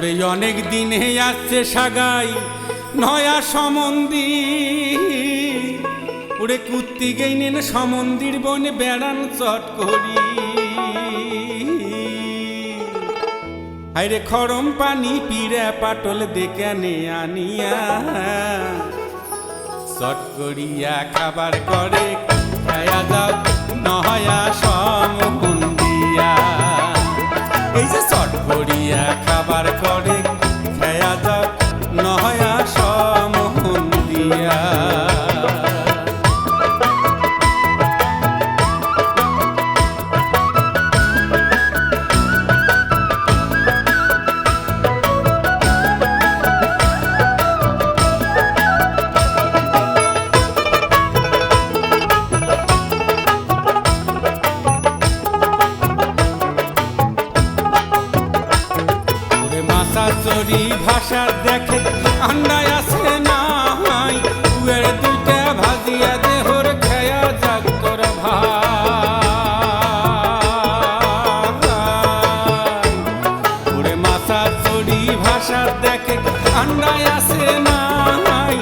ওরে অনেক দিনে আসছে সাগাই, নয়া সমন্দি ওরে কুত্তি গেই নেন সমন্দির বনে বেড়ান চট করি। হাইরে খরম পানি পিড়ে পাটল দেখে নে আনিয়া। চট করিয়া খাবার করে মাথা চরি ভাষা দেখে আন্ডায় আছে নাই। কুয়ের দুইটা ভাজিয়া দেহর খেয়া যাক তোর ভাই। মাথা চড়ি ভাষা দেখে আন্ডায় আছে নাই।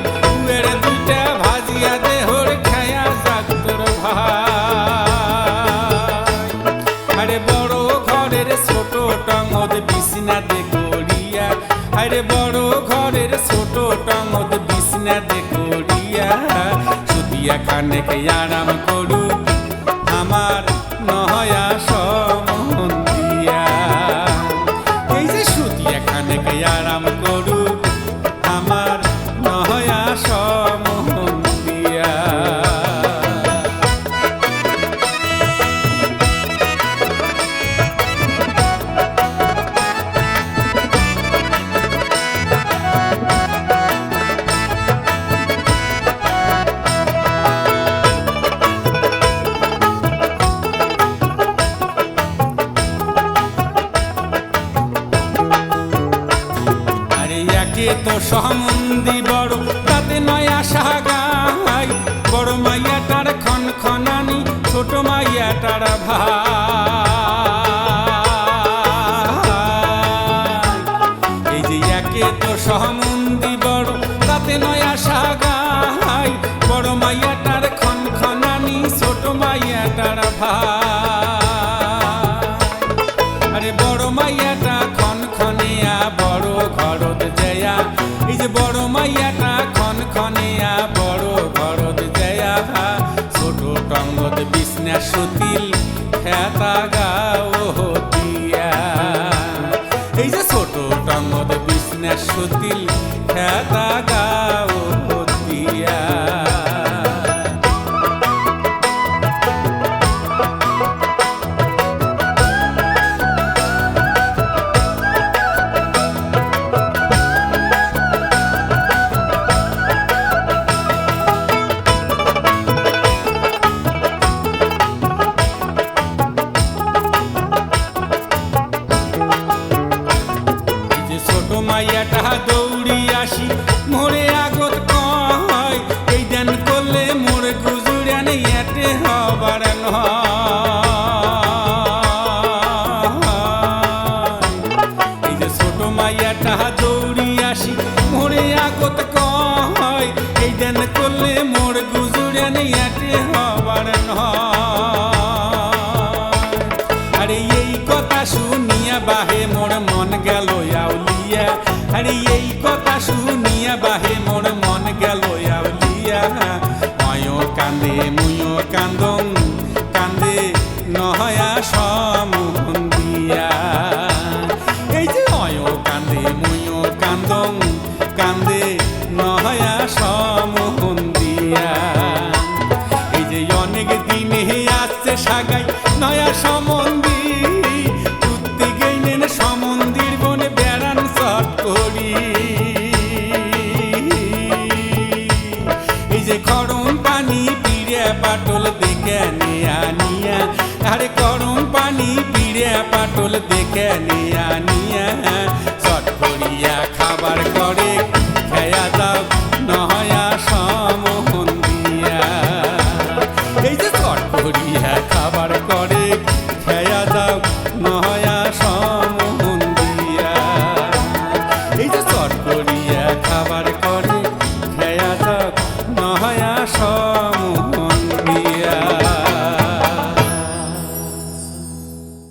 বিছনাতে করিয়া সুতিয়া খানেকে আরাম করু। আমার নহয়া সমন্দিয়া এই যে সুতিয়া খানেকে আরাম একে তো সমন্দি বড়, তাতে নয় আশা গাই বড় মাইয়াটার খন খনানি ছোট মাইয়াটার ভাই। সুতিল খেতা গাও। দৌড়ি আসি। গেল আউলিয়া আরে এই কথা শুনিয়া বাহে মোর মন গেল আউলিয়া ময় কান্দে, মুয় কান্দং, কান্দে নহয়া সমন দিয়া এই যে ময় কান্দে, মুয় কান্দং, কান্দে নহয়া সমন দিয়া এই যে অনেক দিনে আসছে সাগাই নয়া সমন্দি পানি পিড়ে পাটল দেখে নিয়া নিয়া। চট করিয়া খাবার করে খেয়া যাও, নহয়া সমহন দিয়া। এই যে চট করিয়া খাবার করে খেয়া যাও, নহয়া সমহন দিয়া। এই যে চট করিয়া খাবার